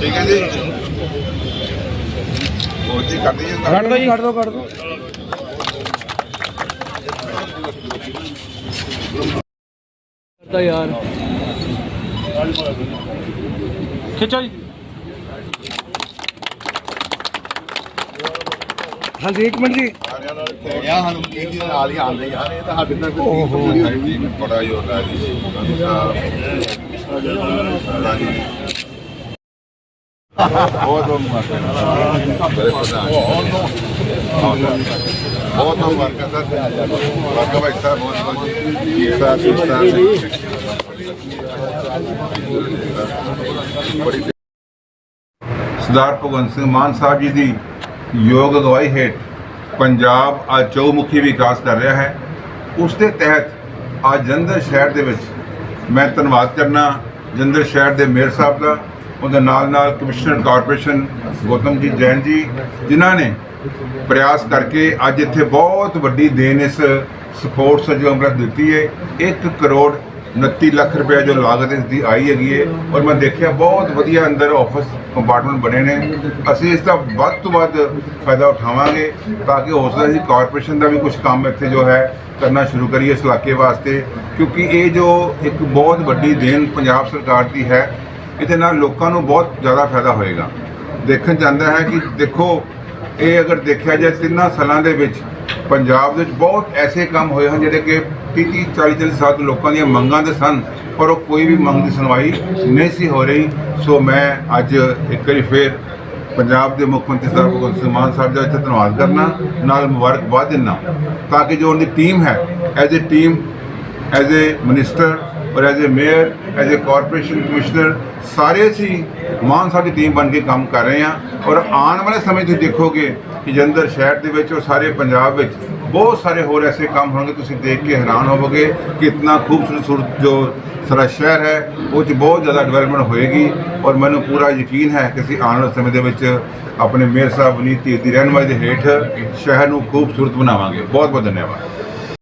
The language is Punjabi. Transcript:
ਠੀਕ ਹੈ ਜੀ। ਹੋਰ ਜੀ ਕਰ ਦਈਏ ਕੱਢ ਦੋ ਜੀ। ਕੱਢ ਦੋ ਕੱਢ ਦੋ। ਤਾਂ ਯਾਰ। ਖਿੱਚੋ ਜੀ। ਹਾਂਜੀ ਇੱਕ ਮਿੰਟ ਜੀ। ਯਾ ਸਾਨੂੰ ਕੀ ਦੀ ਨਾਲ ਹੀ ਆਉਂਦੇ ਯਾਰ ਇਹ ਤਾਂ ਸਾਡੇ ਨਾਲ ਓਹੋ। ਬੜਾ ਹੈ ਜੀ। ਬਹੁਤ ਬਹੁਤ ਬਹੁਤ ਬਹੁਤ ਮੁਬਾਰਕਾਂ ਸਰ ਮੁਬਾਰਕਾਂ ਭਾਈ ਸਾਹਿਬ ਬਹੁਤ ਬਹੁਤ ਜੀ ਸਾਹਿਬ ਜੀ ਸਾਹਿਬ ਸਰਦਾਰ ਭਗਵੰਤ ਸਿੰਘ ਮਾਨ ਸਾਹਿਬ ਜੀ ਦੀ ਯੋਗ ਅਗਵਾਈ ਹੇਠ ਪੰਜਾਬ ਅੱਜ ਚੌਮੁਖੀ ਵਿਕਾਸ ਕਰ ਰਿਹਾ ਹੈ। ਉਸ ਦੇ ਤਹਿਤ ਅੱਜ ਜਲੰਧਰ ਸ਼ਹਿਰ ਦੇ ਵਿੱਚ ਮੈਂ ਧੰਨਵਾਦ ਕਰਨਾ ਜਲੰਧਰ ਸ਼ਹਿਰ ਦੇ ਮੇਅਰ ਸਾਹਿਬ ਦਾ, ਉਹਦੇ ਨਾਲ ਨਾਲ ਕਮਿਸ਼ਨਰ ਕਾਰਪੋਰੇਸ਼ਨ ਗੌਤਮ ਜੀ ਜੈਨ ਜੀ, ਜਿਨ੍ਹਾਂ ਨੇ ਪ੍ਰਯਾਸ ਕਰਕੇ ਅੱਜ ਇੱਥੇ ਬਹੁਤ ਵੱਡੀ ਦੇਣ ਇਸ ਸਪੋਰਟਸ ਅੰਮ੍ਰਿਤ ਦਿੱਤੀ ਹੈ 1 ਕਰੋੜ 29 ਲੱਖ ਰੁਪਏ ਜੋ ਲਾਗਤ ਇਸ ਦੀ ਆਈ ਹੈਗੀ ਹੈ ਔਰ ਮੈਂ ਦੇਖਿਆ ਬਹੁਤ ਵਧੀਆ ਅੰਦਰ ਆਫਿਸ ਕੰਪਾਰਟਮੈਂਟ ਬਣੇ ਨੇ। ਅਸੀਂ ਇਸ ਦਾ ਵੱਧ ਤੋਂ ਵੱਧ ਫਾਇਦਾ ਉਠਾਵਾਂਗੇ ਤਾਂ ਕਿ ਹੋ ਸਕਦਾ ਜੀ ਕਾਰਪੋਰੇਸ਼ਨ ਦਾ ਵੀ ਕੁਝ ਕੰਮ ਇੱਥੇ ਜੋ ਹੈ ਕਰਨਾ ਸ਼ੁਰੂ ਕਰੀਏ ਇਸ ਇਲਾਕੇ ਵਾਸਤੇ। ਕਿਉਂਕਿ ਇਹ ਜੋ ਇੱਕ ਬਹੁਤ ਵੱਡੀ ਦੇਣ ਪੰਜਾਬ ਸਰਕਾਰ ਦੀ ਹੈ, ਇਹਦੇ ਨਾਲ ਲੋਕਾਂ ਨੂੰ ਬਹੁਤ ਜ਼ਿਆਦਾ ਫਾਇਦਾ ਹੋਏਗਾ। ਦੇਖਣ ਜਾਂਦਾ ਹੈ ਕਿ ਦੇਖੋ, ਇਹ ਅਗਰ ਦੇਖਿਆ ਜਾਏ ਤਿੰਨਾਂ ਸਾਲਾਂ ਦੇ ਵਿੱਚ ਪੰਜਾਬ ਦੇ ਵਿੱਚ ਬਹੁਤ ਐਸੇ ਕੰਮ ਹੋਏ ਹਨ ਜਿਹੜੇ ਕਿ 30 30 40 40 ਸਾਲ ਤੋਂ ਲੋਕਾਂ ਦੀਆਂ ਮੰਗਾਂ ਦੇ ਸਨ, ਪਰ ਉਹ ਕੋਈ ਵੀ ਮੰਗ ਦੀ ਸੁਣਵਾਈ ਨਹੀਂ ਸੀ ਹੋ ਰਹੀ। ਸੋ ਮੈਂ ਅੱਜ ਇੱਕ ਵਾਰੀ ਫੇਰ ਪੰਜਾਬ ਦੇ ਮੁੱਖ ਮੰਤਰੀ ਸਾਹਿਬ ਭਗਵੰਤ ਸਿੰਘ ਮਾਨ ਸਾਹਿਬ ਦਾ ਇੱਥੇ ਧੰਨਵਾਦ ਕਰਨਾ, ਨਾਲ ਮੁਬਾਰਕਬਾਦ ਦਿੰਦਾ ਤਾਂ ਕਿ ਜੋ ਉਹਦੀ ਟੀਮ ਹੈ as a team as a minister ਔਰ as a mayor as a corporation commissioner ਸਾਰੇ ਅਸੀਂ ਮਾਨ ਸਾਡੀ ਟੀਮ ਬਣ ਕੇ ਕੰਮ ਕਰ ਰਹੇ ਹਾਂ। ਔਰ ਆਉਣ ਵਾਲੇ ਸਮੇਂ 'ਚ ਦੇਖੋਗੇ ਕਿ ਜਲੰਧਰ ਸ਼ਹਿਰ ਦੇ ਵਿੱਚ ਔਰ ਸਾਰੇ ਪੰਜਾਬ ਵਿੱਚ ਬਹੁਤ ਸਾਰੇ ਹੋਰ ਐਸੇ ਕੰਮ ਹੋਣਗੇ। ਤੁਸੀਂ ਦੇਖ ਕੇ ਹੈਰਾਨ ਹੋਵੋਗੇ ਕਿ ਇਤਨਾ ਖੂਬਸੂਰਤ ਸੂਰਤ ਜੋ ਸਾਡਾ ਸ਼ਹਿਰ ਹੈ, ਉਹ 'ਚ ਬਹੁਤ ਜ਼ਿਆਦਾ ਡਿਵੈਲਪਮੈਂਟ ਹੋਏਗੀ। ਔਰ ਮੈਨੂੰ ਪੂਰਾ ਯਕੀਨ ਹੈ ਕਿ ਅਸੀਂ ਆਉਣ ਵਾਲੇ ਸਮੇਂ ਦੇ ਵਿੱਚ ਆਪਣੇ ਮੇਅਰ ਸਾਹਿਬ ਵਨੀਤ ਧੀਰ ਦੀ ਰਹਿਨਮਾਈ ਦੇ ਹੇਠ ਸ਼ਹਿਰ ਨੂੰ ਖੂਬਸੂਰਤ ਬਣਾਵਾਂਗੇ। ਬਹੁਤ ਬਹੁਤ ਧੰਨਵਾਦ।